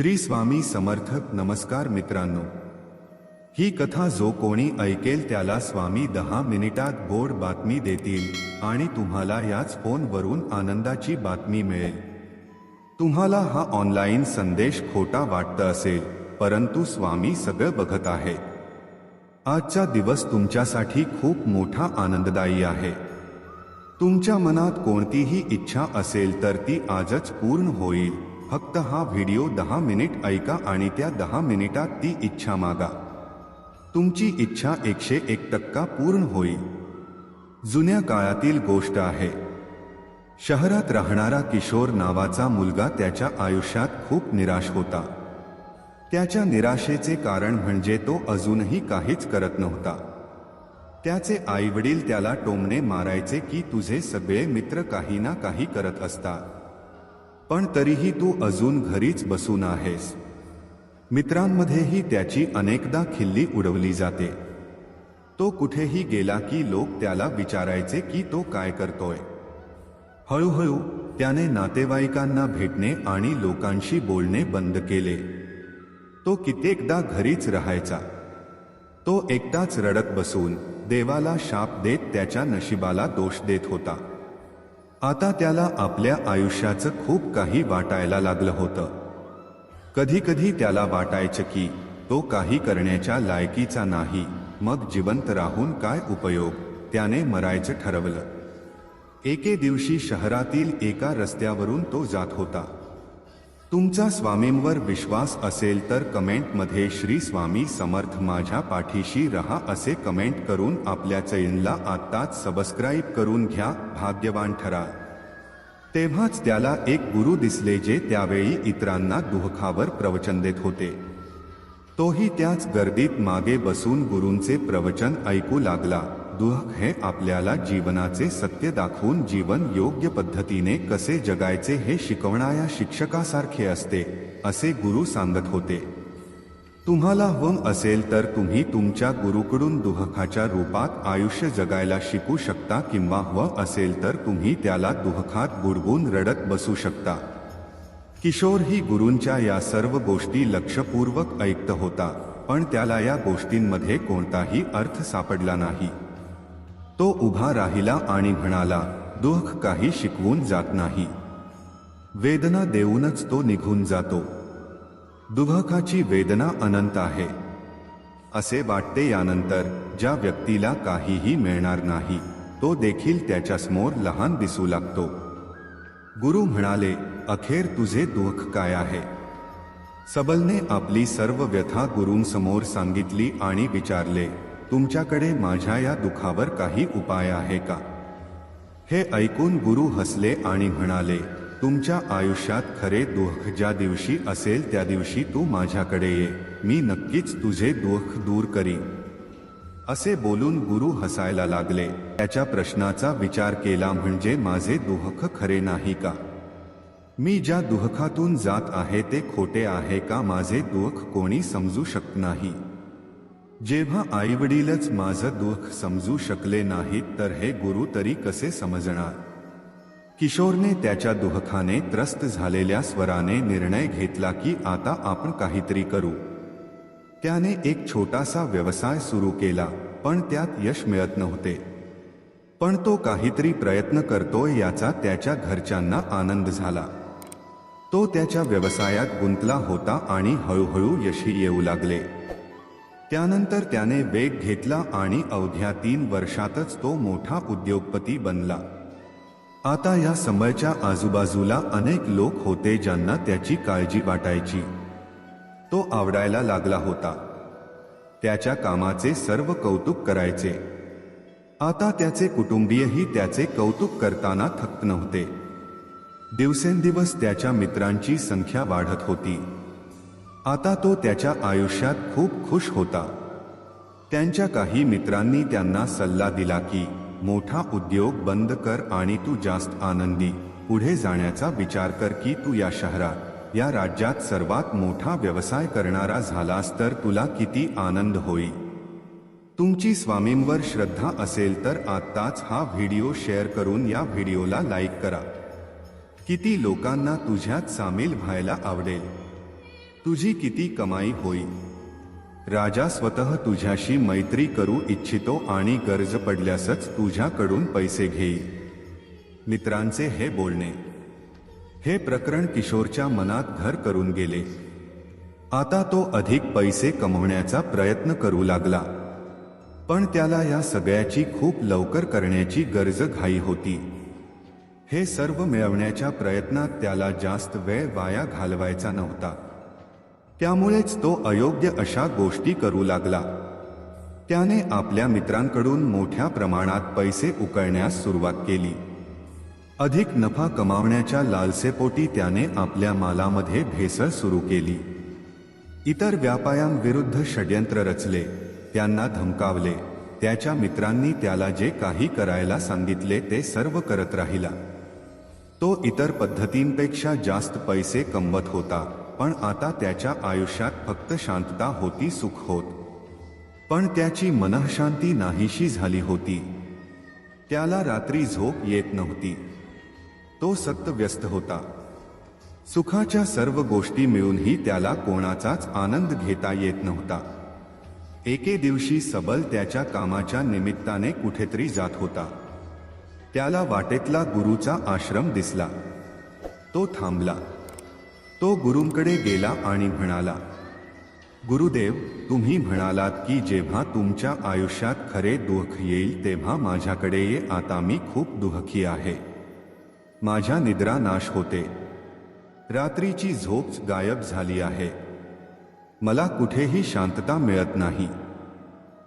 श्री स्वामी समर्थक नमस्कार मित्रांनो. ही कथा जो कोणी ऐकेल त्याला स्वामी दहा मिनिटात गोड बातमी देतील आणि तुम्हाला याच फोनवरून आनंदाची बातमी मिळेल. तुम्हाला हा ऑनलाईन संदेश खोटा वाटत असेल परंतु स्वामी सगळं बघत आहे आजचा दिवस तुमच्यासाठी खूप मोठा आनंददायी आहे. तुमच्या मनात कोणतीही इच्छा असेल तर ती आजच पूर्ण होईल. फक्त हा व्हिडिओ दहा मिनिट ऐका आणि त्या दहा मिनिटात ती इच्छा मागा. तुमची इच्छा एकशे एक टक्का पूर्ण होईल. जुन्या काळातील गोष्ट आहे. शहरात राहणारा किशोर नावाचा मुलगा त्याच्या आयुष्यात खूप निराश होता. त्याच्या निराशेचे कारण म्हणजे तो अजूनही काहीच करत नव्हता. त्याचे आईवडील त्याला टोमणे मारायचे की तुझे सगळे मित्र काही ना काही करत असतात. पण तरीही तू अजून घरीच बसून आहेस. मित्रांमध्येही त्याची अनेकदा खिल्ली उडवली जाते. तो कुठेही गेला की लोक त्याला विचारायचे की तो काय करतोय. हळूहळू त्याने नातेवाईकांना भेटणे आणि लोकांशी बोलणे बंद केले. तो कित्येकदा घरीच राहायचा. तो एकटाच रडत बसून देवाला शाप देत त्याच्या नशिबाला दोष देत होता. आता त्याला आपल्या आयुष्याचं खूप काही वाटायला लागलं होतं. कधी कधी त्याला वाटायचं की तो काही करण्याच्या लायकीचा नाही मग जिवंत राहून काय उपयोग त्याने मरायचं ठरवलं. एके दिवशी शहरातील एका रस्त्यावरून तो जात होता. तुमचा स्वामींवर विश्वास असेल तर कमेंटमध्ये श्री स्वामी समर्थ माझ्या पाठीशी रहा असे कमेंट करून आपल्या चैनला आत्ताच सबस्क्राईब करून घ्या भाग्यवान ठरा. तेव्हाच त्याला एक गुरु दिसले जे त्यावेळी इतरांना दुःखावर प्रवचन देत होते. तोही त्याच गर्दीत मागे बसून गुरूंचे प्रवचन ऐकू लागला. दुःख हे आपल्याला जीवनाचे सत्य दाखवून जीवन योग्य पद्धतीने कसे जगायचे हे शिकवणाऱ्या शिक्षकासारखे असते असे गुरु सांगत होते. तुम्हाला होम असेल तर तुम्ही तुमच्या गुरुकडून दुःखाच्या रूपात आयुष्य जगायला शिकू शकता किंवा व असेल तर तुम्ही त्याला दुःखात बुडवून रडत बसू शकता. किशोर ही गुरूंच्या या सर्व गोष्टी लक्षपूर्वक ऐकत होता पण त्याला या गोष्टींमध्ये कोणताही अर्थ सापडला नाही. तो उभा राहिला आणि म्हणाला दुःख काही शिकवून जात नाही. वेदना देऊनच तो निघून जातो. दुःखाची वेदना अनंत आहे. असे वाटते यानंतर ज्या व्यक्तीला काहीही मिळणार नाही तो देखील त्याच्यासमोर लहान दिसू लागतो. गुरु म्हणाले अखेर तुझे दुःख काय आहे? सबलने आपली सर्व व्यथा गुरूंसमोर सांगितली आणि विचारले तुमच्याकडे माझ्या या दुखावर काही उपाय आहे का? हे ऐकून गुरु हसले आणि म्हणाले तुमच्या आयुष्यात खरे दुःख ज्या दिवशी असेल त्या दिवशी तू माझ्याकडे ये. मी नक्कीच तुझे दुःख दूर करीन. असे बोलून गुरु हसायला लागले. त्याच्या प्रश्नाचा विचार केला म्हणजे माझे दुःख खरे नाही का? मी ज्या दुःखातून जात आहे ते खोटे आहे का? माझे दुःख कोणी समजू शकत नाही. जेव्हा आईवडीलच माझं दुःख समजू शकले नाहीत तर हे गुरु तरी कसे समजणार? किशोरने त्याच्या दुःखाने त्रस्त झालेल्या स्वराने निर्णय घेतला की आता आपण काहीतरी करू. त्याने एक छोटासा व्यवसाय सुरू केला पण त्यात यश मिळत नव्हते. पण तो काहीतरी प्रयत्न करतोय याचा त्याच्या घरच्यांना आनंद झाला. तो त्याच्या व्यवसायात गुंतला होता आणि हळूहळू यशी येऊ लागले. त्यानंतर त्याने वेग घेतला आणि अवघ्या तीन वर्षातच तो मोठा उद्योगपती बनला. आता या समयच्या आजूबाजूला अनेक लोक होते ज्यांना त्याची काळजी वाटायची. तो आवडायला लागला होता. त्याच्या कामाचे सर्व कौतुक करायचे. आता त्याचे कुटुंबीयही त्याचे कौतुक करताना थक नव्हते. दिवसेंदिवस त्याच्या मित्रांची संख्या वाढत होती. आता तो त्याच्या आयुष्यात खूप खुश होता. त्यांच्या काही मित्रांनी त्यांना सल्ला दिला की मोठा उद्योग बंद कर आणि तू जास्त आनंदी. पुढे जाण्याचा विचार कर की तू या शहरात या राज्यात सर्वात मोठा व्यवसाय करणारा झालास तर तुला किती आनंद होईल. तुमची स्वामींवर श्रद्धा असेल तर आत्ताच हा व्हिडिओ शेअर करून या व्हिडिओला लाईक करा. किती लोकांना तुझ्यात सामील व्हायला आवडेल. तुझी किती कमाई होईल राजा स्वतः तुझ्याशी मैत्री करू इच्छितो आणि गरज पडल्यासच तुझ्याकडून पैसे घेईल मित्रांचे हे बोलणे. हे प्रकरण किशोरच्या मनात घर करून गेले. आता तो अधिक पैसे कमवण्याचा प्रयत्न करू लागला. पण त्याला या सगळ्याची खूप लवकर करण्याची गरज घाई होती. हे सर्व मिळवण्याच्या प्रयत्नात त्याला जास्त वेळ वाया घालवायचा नव्हता. त्यामुळेच तो अयोग्य अशा गोष्टी करू लागला. त्याने आपल्या मित्रांकडून मोठ्या प्रमाणात पैसे उकळण्यास सुरुवात केली. अधिक नफा कमावण्याच्या लालसेपोटी त्याने आपल्या मालामध्ये भेसळ सुरू केली. इतर व्यापायांविरुद्ध षड्यंत्र रचले. त्यांना धमकावले. त्याच्या मित्रांनी त्याला जे काही करायला सांगितले ते सर्व करत राहिला. तो इतर पद्धतींपेक्षा जास्त पैसे कमवत होता. पण आता त्याच्या आयुष्यात फक्त शांतता होती सुख होत. पण त्याची मनःशांती नाहीशी झाली होती. त्याला रात्री झोप येत नव्हती. तो सत्त व्यस्त होता. सुखाच्या सर्व गोष्टी मिळूनही त्याला कोणाचाच आनंद घेता येत नव्हता. एके दिवशी सबल त्याच्या कामाच्या निमित्ताने कुठेतरी जात होता. त्याला वाटेतला गुरुचा आश्रम दिसला. तो थांबला. तो गुरूंकडे गेला आणि म्हणाला गुरुदेव तुम्ही म्हणालात की जेव्हा तुमच्या आयुष्यात खरे दुःख येईल तेव्हा माझ्याकडे ये. आता मी खूप दुःखी आहे. माझ्या निद्रा नाश होते. रात्रीची झोप गायब झाली आहे. मला कुठेही शांतता मिळत नाही.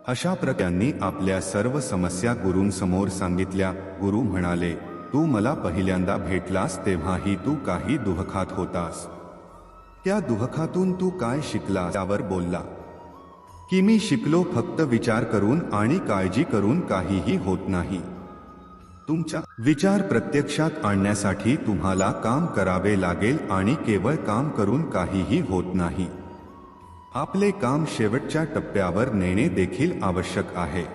अशा प्रकारांनी आपल्या सर्व समस्या गुरूंसमोर सांगितल्या. गुरु म्हणाले तू मला पहिल्यांदा भेटलास तेव्हाही तू काही दुःखात होतास. त्या दुःखातून तू काय शिकला त्यावर बोलला. की मी शिकलो फक्त विचार करून आणि काळजी करून काहीही होत नाही. तुमचा विचार प्रत्यक्षात आणण्यासाठी तुम्हाला काम करावे लागेल आणि केवळ काम करून काहीही होत नाही. आपले काम शेवटच्या टप्प्यावर नेणे देखील आवश्यक आहे.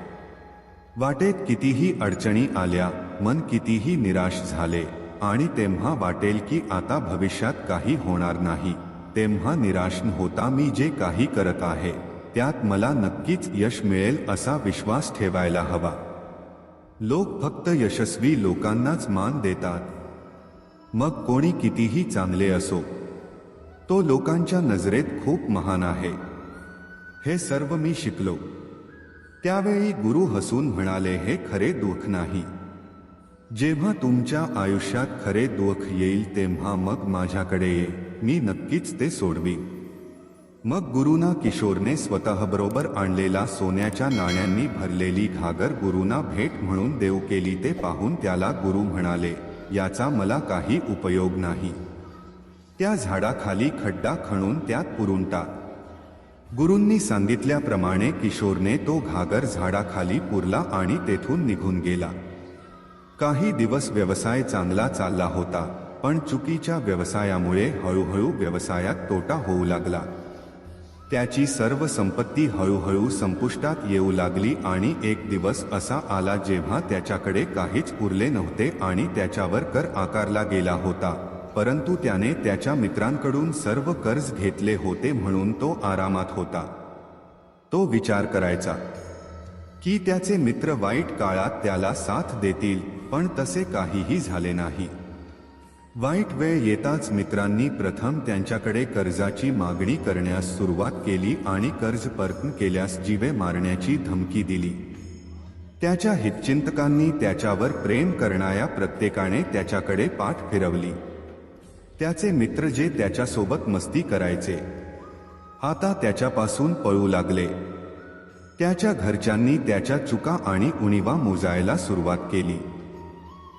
वाटेत कितीही अडचणी आल्या मन कितीही निराश झाले आणि तेव्हा वाटेल की आता भविष्यात काही होणार नाही. तेव्हा निराशन होता मी जे काही करत आहे त्यात मला नक्कीच यश मिळेल असा विश्वास ठेवायला हवा. लोक फक्त यशस्वी लोकांनाच मान देतात. मग कोणी कितीही चांगले असो तो लोकांच्या नजरेत खूप महान आहे. हे सर्व मी शिकलो. त्यावेळी गुरु हसून म्हणाले हे खरे दुःख नाही. जेव्हा तुमच्या आयुष्यात खरे दुःख येईल तेव्हा मग माझ्याकडे ये. मी नक्कीच ते सोडवी मग गुरुना किशोरने स्वतःबरोबर आणलेला सोन्याच्या नाण्यांनी भरलेली घागर गुरुना भेट म्हणून देऊ केली ते पाहून त्याला गुरु म्हणाले याचा मला काही उपयोग नाही. त्या झाडाखाली खड्डा खणून त्यात पुरून टाक गुरूंनी सांगितल्याप्रमाणे किशोरने तो घागर झाडाखाली पुरला आणि तेथून निघून गेला. काही दिवस व्यवसाय चांगला चालला होता पण चुकीच्या व्यवसायामुळे हळूहळू व्यवसायात तोटा होऊ लागला. त्याची सर्व संपत्ती हळूहळू संपुष्टात येऊ लागली आणि एक दिवस असा आला जेव्हा त्याच्याकडे काहीच उरले नव्हते आणि त्याच्यावर कर आकारला गेला होता परंतु त्याने त्याच्या मित्रांकडून सर्व कर्ज घेतले होते म्हणून तो आरामात होता. तो विचार करायचा की त्याचे मित्र वाईट काळात त्याला साथ देतील पण तसे काहीही झाले नाही. वाईट वेळ येताच मित्रांनी प्रथम त्यांच्याकडे कर्जाची मागणी करण्यास सुरुवात केली आणि कर्ज परतन केल्यास जीवे मारण्याची धमकी दिली. त्याच्या हितचिंतकांनी त्याच्यावर प्रेम करणाऱ्या प्रत्येकाने त्याच्याकडे पाठ फिरवली. त्याचे मित्र जे त्याच्यासोबत मस्ती करायचे. आता त्याच्यापासून पळू लागले. त्याच्या घरच्यांनी त्याच्या चुका आणि उणीवा मोजायला सुरुवात केली.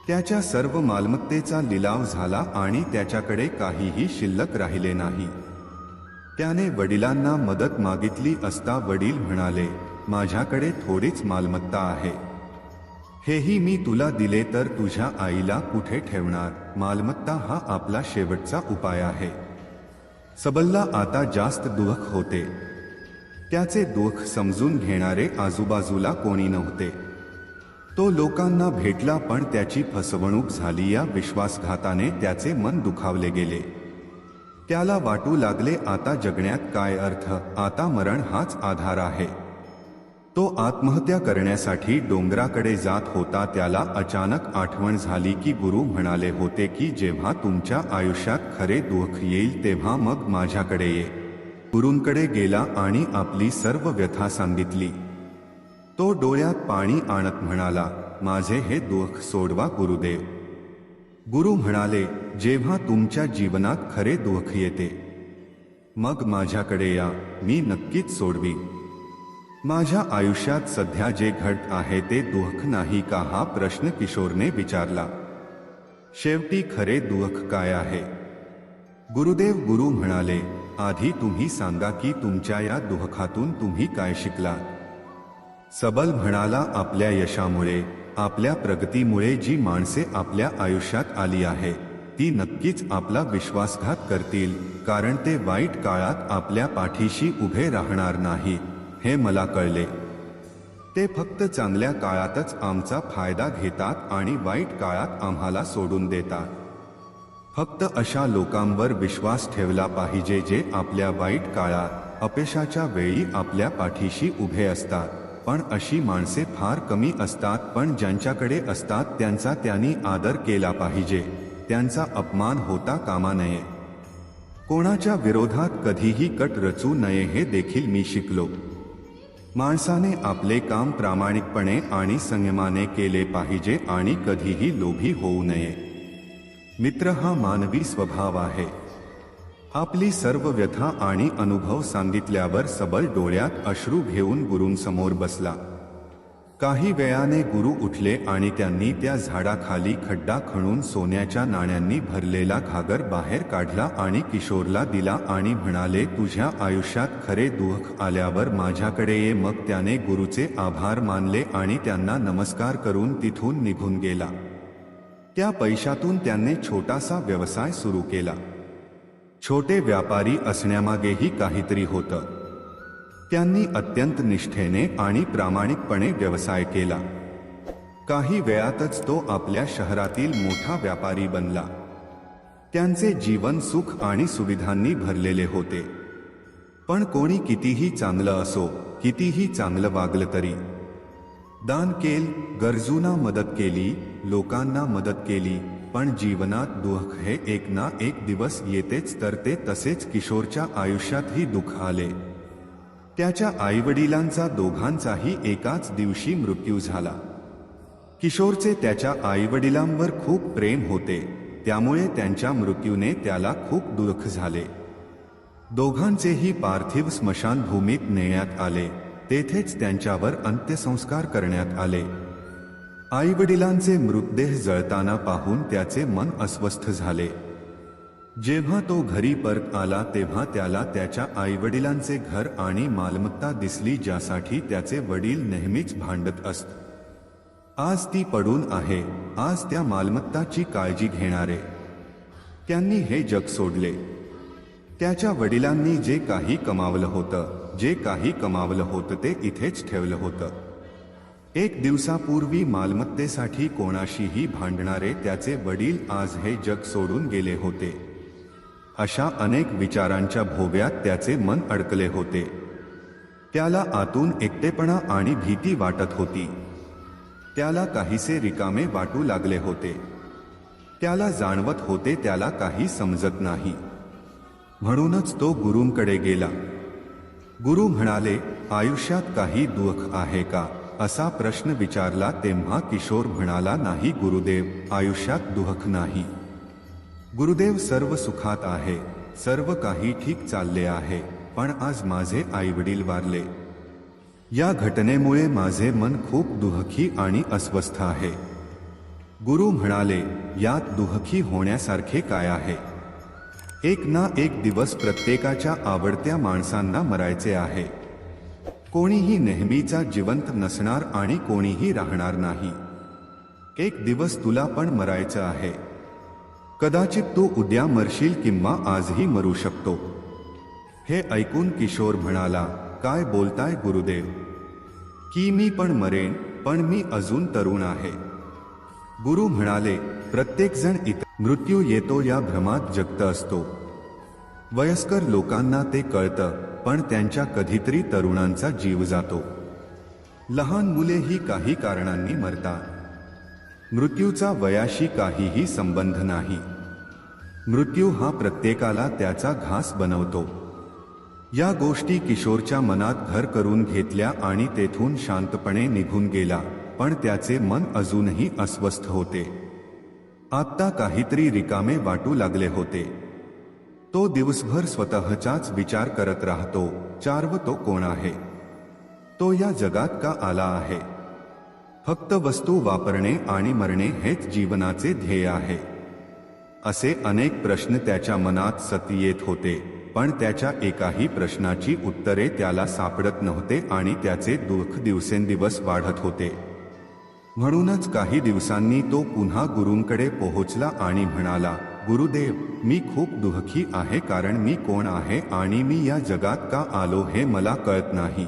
त्याच्या सर्व मालमत्तेचा लिलाव झाला आणि त्याच्याकडे काहीही शिल्लक राहिले नाही. त्याने वडिलांना मदत मागितली असता वडील म्हणाले माझ्याकडे थोडीच मालमत्ता आहे. हेही मी तुला दिले तर तुझ्या आईला कुठे ठेवणार? मालमत्ता हा आपला शेवटचा उपाय आहे. सबल्ला आता जास्त दुःख होते. त्याचे दुःख समजून घेणारे आजूबाजूला कोणी नव्हते. तो लोकांना भेटला पण त्याची फसवणूक झाली या विश्वासघाताने त्याचे मन दुखावले गेले. त्याला वाटू लागले आता जगण्यात काय अर्थ? आता मरण हाच आधार आहे. तो आत्महत्या करण्यासाठी डोंगराकडे जात होता त्याला अचानक आठवण झाली की गुरु म्हणाले होते की जेव्हा तुमच्या आयुष्यात खरे दुःख येईल तेव्हा मग माझ्याकडे ये. गुरूंकडे गेला आणि आपली सर्व व्यथा सांगितली. तो डोळ्यात पाणी आणत म्हणाला माझे हे दुःख सोडवा गुरुदेव. गुरु म्हणाले जेव्हा तुमच्या जीवनात खरे दुःख येते मग माझ्याकडे या मी नक्कीच सोडवी. माझ्या आयुष्यात सध्या जे घट आहे ते दुःख नाही का हा प्रश्न किशोरने विचारला. शेवटी खरे दुःख काय आहे? गुरुदेव गुरु म्हणाले आधी तुम्ही सांगा की तुमच्या या दुःखातून तुम्ही काय शिकला सबल म्हणाला आपल्या यशामुळे आपल्या प्रगतीमुळे जी माणसे आपल्या आयुष्यात आली आहे ती नक्कीच आपला विश्वासघात करतील कारण ते वाईट काळात आपल्या पाठीशी उभे राहणार नाही हे मला कळले. ते फक्त चांगल्या काळातच आमचा फायदा घेतात आणि वाईट काळात आम्हाला सोडून देतात. फक्त अशा लोकांवर विश्वास ठेवला पाहिजे जे आपल्या वाईट काळात अपयशाच्या वेळी आपल्या पाठीशी उभे असतात. पण अशी माणसे फार कमी असतात पण ज्यांच्याकडे असतात त्यांचा त्यांनी आदर केला पाहिजे. त्यांचा अपमान होता कामा नये. कोणाच्या विरोधात कधीही कट रचू नये हे देखील मी शिकलो. माणसाने आपले काम प्रामाणिकपणे आणि संयमाने केले पाहिजे आणि कधीही लोभी होऊ नये. मित्र हा मानवी स्वभाव आहे. आपली सर्व व्यथा आणि अनुभव सांगितल्यावर सबल डोळ्यात अश्रू घेऊन गुरूंसमोर बसला. काही वेळाने गुरु उठले आणि त्यांनी त्या झाडाखाली खड्डा खणून सोन्याच्या नाण्यांनी भरलेला घागर बाहेर काढला आणि किशोरला दिला आणि म्हणाले तुझ्या आयुष्यात खरे दुःख आल्यावर माझ्याकडे ये. मग त्याने गुरुचे आभार मानले आणि त्यांना नमस्कार करून तिथून निघून गेला. त्या पैशातून त्यांनी छोटासा व्यवसाय सुरू केला. छोटे व्यापारी असण्यामागेही काहीतरी होतं. त्यांनी अत्यंत निष्ठेने आणि प्रामाणिकपणे व्यवसाय केला. काही वेळातच तो आपल्या शहरातील मोठा व्यापारी बनला. त्यांचे जीवन सुख आणि सुविधांनी भरलेले होते. पण कोणी कितीही चांगलं असो कितीही चांगलं वागलं तरी दान केल गरजूंना मदत केली लोकांना मदत केली पण जीवनात दुःख हे एक ना एक दिवस येतेच तर ते तसेच किशोरच्या आयुष्यातही दुःख आले. त्याच्या आईवडिलांचा दोघांचाही एकाच दिवशी मृत्यू झाला. किशोरचे त्याच्या आईवडिलांवर खूप प्रेम होते त्यामुळे त्यांच्या मृत्यूने त्याला खूप दुःख झाले. दोघांचेही पार्थिव स्मशानभूमीत नेण्यात आले. तेथेच त्यांच्यावर अंत्यसंस्कार करण्यात आले. आईवडिलांचे मृतदेह जळताना पाहून त्याचे मन अस्वस्थ झाले. जेव्हा तो घरी परत आला तेव्हा त्याला त्याच्या आईवडिलांचे घर आणि मालमत्ता दिसली ज्यासाठी त्याचे वडील नेहमीच भांडत असत आज ती पडून आहे आज त्या मालमत्ताची काळजी घेणारे. त्यांनी हे जग सोडले. त्याच्या वडिलांनी जे काही कमावलं होतं जे काही कमावलं होतं ते इथेच ठेवलं होतं. एक दिवसापूर्वी मालमत्तेसाठी कोणाशीही भांडणारे त्याचे वडील आज हे जग सोडून गेले होते. अशा अनेक विचारांच्या भोव्यात त्याचे मन अडकले होते. त्याला आतून एकटेपणा आणि भीती वाटत होती. त्याला काहीसे रिकामे वाटू लागले होते. त्याला जाणवत होते त्याला काही समजत नाही. म्हणूनच तो गुरूंकडे गेला. गुरु म्हणाले आयुष्यात काही दुःख आहे का? असा प्रश्न विचारला तेव्हा किशोर म्हणाला नाही गुरुदेव आयुष्यात दुःख नाही. गुरुदेव सर्व सुखात आहे सर्व काही ठीक चालले आहे पण आज माझे आईवडील वारले. या घटनेमुळे माझे मन खूप दुःखी आणि अस्वस्थ आहे. गुरु म्हणाले यात दुःखी होण्यासारखे काय आहे? एक ना एक दिवस प्रत्येकाच्या आवडत्या माणसांना मरायचे आहे. कोणीही नेहमीचा जिवंत नसणार आणि कोणीही राहणार नाही. एक दिवस तुला पण मरायचं आहे. कदाचित तू उद्या मरशील किंवा आजही मरू शकतो. हे ऐकून किशोर म्हणाला काय बोलताय गुरुदेव? की मी पण मरेन पण मी अजून तरुण आहे. गुरु म्हणाले प्रत्येकजण इतर मृत्यू येतो या भ्रमात जगत असतो. वयस्कर लोकांना ते कळतं पण त्यांच्या कधीतरी तरुणांचा जीव जातो. लहान मुलेही काही कारणांनी मरतात. मृत्यूचा वयाशी काहीही संबंध नाही. मृत्यू हा प्रत्येकाला त्याचा घास बनवतो. या गोष्टी किशोरच्या मनात घर करून घेतल्या आणि तेथून शांतपणे निघून गेला पण त्याचे मन अजूनही अस्वस्थ होते. आत्ता काहीतरी रिकामे वाटू लागले होते. तो दिवसभर स्वतःचाच विचार करत राहतो चार्व तो कोण आहे? तो या जगात का आला आहे? फक्त वस्तू वापरणे आणि मरणे हेच जीवनाचे ध्येय आहे. असे अनेक प्रश्न त्याच्या मनात सती येत होते पण त्याच्या एकाही प्रश्नाची उत्तरे त्याला सापडत नव्हते आणि त्याचे दुःख दिवसेंदिवस वाढत होते. म्हणूनच काही दिवसांनी तो पुन्हा गुरूंकडे पोहोचला आणि म्हणाला गुरुदेव मी खूप दुःखी आहे कारण मी कोण आहे आणि मी या जगात का आलो हे मला कळत नाही.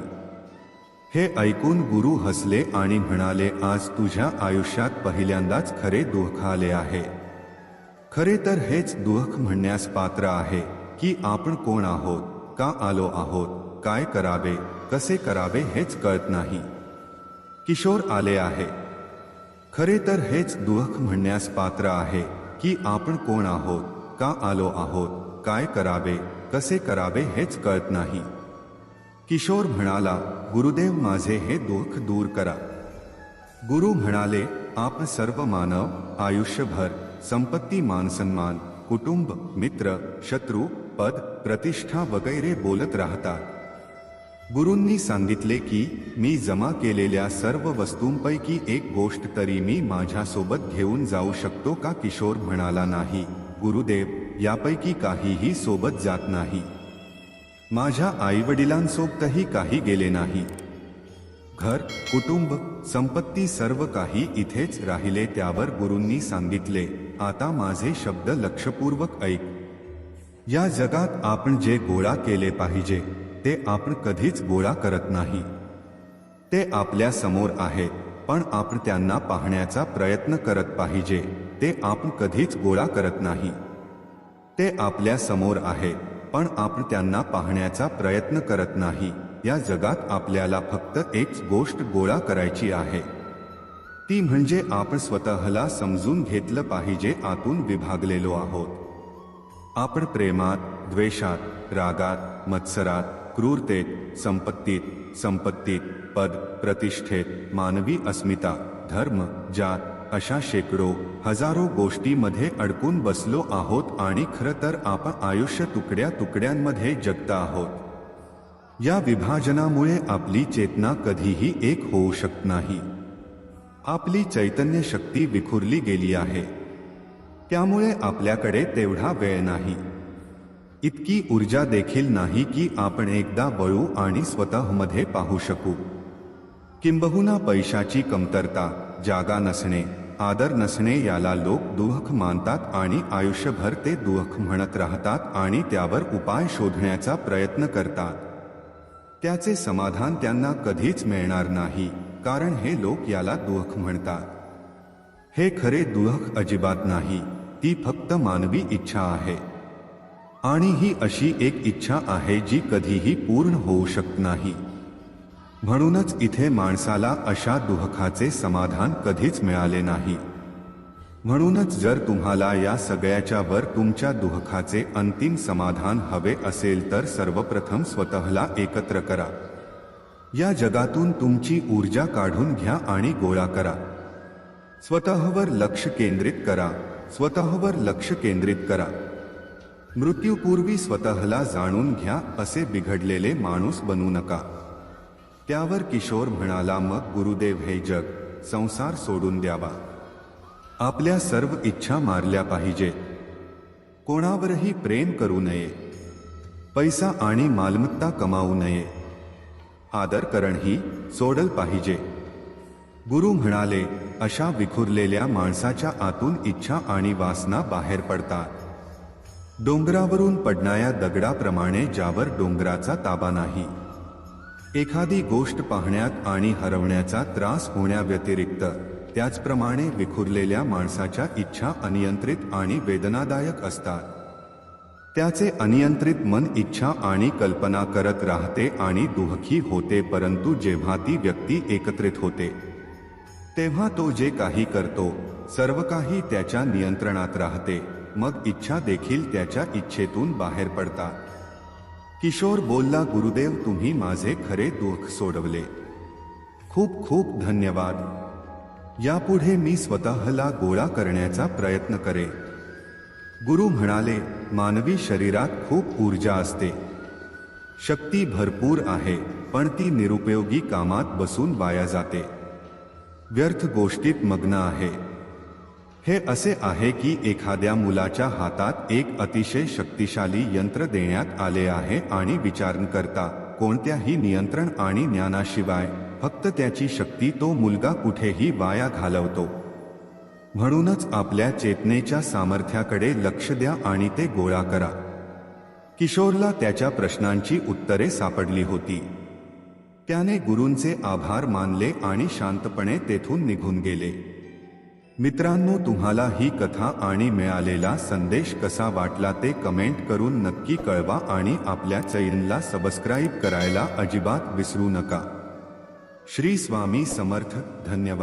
हे ऐकून गुरु हसले आणि म्हणाले आज तुझ्या आयुष्यात पहिल्यांदाच खरे दुःख आले आहे. खरे तर हेच दुःख म्हणण्यास पात्र आहे की आपण कोण आहोत का आलो आहोत काय करावे कसे करावे हेच कळत नाही. किशोर आले आहे. खरे तर हेच दुःख म्हणण्यास पात्र आहे, की आपण कोण आहोत, का आलो आहोत, काय करावे, कसे करावे हेच कळत नाही. किशोर म्हणाला, गुरुदेव, माझे हे दुःख दूर करा. गुरु म्हणाले, आप सर्व मानव, आयुष्यभर, संपत्ती मानसन्मान कुटुंब, मित्र, शत्रू, पद, प्रतिष्ठा वगैरे बोलत राहतात. गुरूंनी सांगितले की मी जमा केलेल्या सर्व वस्तूंपैकी एक गोष्ट तरी मी माझ्यासोबत घेऊन जाऊ शकतो का? किशोर म्हणाला नाही. गुरुदेव यापैकी काहीही सोबत जात नाही. माझ्या आईवडिलांसोबतही काही गेले नाही. घर कुटुंब संपत्ती सर्व काही इथेच राहिले त्यावर गुरूंनी सांगितले. आता माझे शब्द लक्षपूर्वक ऐक. या जगात आपण जे गोळा केले पाहिजे ते आपण कधीच गोळा करत नाही. ते आपल्यासमोर आहेत पण आपण त्यांना पाहण्याचा प्रयत्न करत पाहिजे. ते आपण कधीच गोळा करत नाही. ते आपल्यासमोर आहे पण आपण त्यांना पाहण्याचा प्रयत्न करत नाही. या जगात आपल्याला फक्त एक गोष्ट गोळा करायची आहे. ती म्हणजे आपण स्वतःला समजून घेतलं पाहिजे आतून विभागलेलो आहोत. आपण प्रेमात द्वेषात रागात मत्सरात क्रूरतेत संपत्तीत संपत्तीत पद प्रतिष्ठेत मानवी अस्मिता, धर्म, जात, अशा शेकडो, हजारो गोष्टीमध्ये अडकून बसलो आहोत आणि खरं तर आपण आयुष्य तुकड्या तुकड्यांमध्ये जगत आहोत. या विभाजनामुळे आपली चेतना कधीही एक होऊ शकत नाही. आपली चैतन्य शक्ती विखुरली गेली आहे. त्यामुळे आपल्याकडे तेवढा वेळ नाही. इतकी ऊर्जा देखील नाही की आपण एकदा वळू आणि स्वतःमध्ये पाहू शकू. किंबहुना पैशाची कमतरता जागा नसणे आदर नसणे याला लोक दुःख मानतात आणि आयुष्यभर ते दुःख म्हणत राहतात आणि त्यावर उपाय शोधण्याचा प्रयत्न करतात. त्याचे समाधान त्यांना कधीच मिळणार नाही कारण हे लोक याला दुःख म्हणतात. हे खरे दुःख अजिबात नाही ती फक्त मानवी इच्छा आहे. आणि ही अशी एक इच्छा आहे जी कधीही पूर्ण होऊ शकत नाही. म्हणूनच इथे माणसाला अशा दुःखाचे समाधान कधीच मिळाले नाही. म्हणूनच जर तुम्हाला या सगळ्याच्या वर तुमच्या दुःखाचे अंतिम समाधान हवे असेल तर सर्वप्रथम स्वतःला एकत्र करा. या जगातून तुमची ऊर्जा काढून घ्या आणि गोळा करा. स्वतःवर लक्ष केंद्रित करा. स्वतःवर लक्ष केंद्रित करा. मृत्यूपूर्वी स्वतःला जाणून घ्या असे बिघडलेले माणूस बनू नका. त्यावर किशोर म्हणाला मग गुरुदेव हे जग संसार सोडून द्यावा. आपल्या सर्व इच्छा मारल्या पाहिजे. कोणावरही प्रेम करू नये. पैसा आणि मालमत्ता कमावू नये. आदर करणही सोडल पाहिजे. गुरु म्हणाले अशा विखुरलेल्या माणसाच्या आतून इच्छा आणि वासना बाहेर पडतात. डोंगरावरून पडणाऱ्या दगडाप्रमाणे ज्यावर डोंगराचा ताबा नाही. एखादी गोष्ट पाहण्यात आणि हरवण्याचा त्रास होण्याव्यतिरिक्त त्याचप्रमाणे विखुरलेल्या माणसाच्या इच्छा अनियंत्रित आणि वेदनादायक असतात. त्याचे अनियंत्रित मन इच्छा आणि कल्पना करत राहते आणि दुःखी होते परंतु जेव्हा ती व्यक्ती एकत्रित होते तेव्हा तो जे काही करतो सर्व काही त्याच्या नियंत्रणात राहते. मग इच्छा देखील त्याच्या इच्छेतून बाहेर पडतात. किशोर बोलला गुरुदेव तुम्ही माझे खरे दुःख सोडवले. खूप खूप धन्यवाद. यापुढे मी स्वतःला गोळा करण्याचा प्रयत्न करे गुरु म्हणाले मानवी शरीरात खूप ऊर्जा असते. शक्ती भरपूर आहे पण ती निरुपयोगी कामात बसून वाया जाते. व्यर्थ गोष्टीत मग्न आहे. हे असे आहे की एखाद्या मुलाच्या हातात एक अतिशय शक्तिशाली यंत्र देण्यात आले आहे आणि विचार करता कोणत्याही नियंत्रण आणि ज्ञानाशिवाय फक्त त्याची शक्ती तो मुलगा कुठेही वाया घालवतो. म्हणूनच आपल्या चेतनेच्या सामर्थ्याकडे लक्ष द्या आणि ते गोळा करा. किशोरला त्याच्या प्रश्नांची उत्तरे सापडली होती. त्याने गुरूंचे आभार मानले आणि शांतपणे तेथून निघून गेले. मित्रांनो तुम्हाला ही कथा आणि मिळालेला संदेश कसा वाटला ते कमेंट करून नक्की कळवा आणि आपल्या चैनलला सबस्क्राईब करायला अजिबात विसरू नका. श्री स्वामी समर्थ धन्यवाद.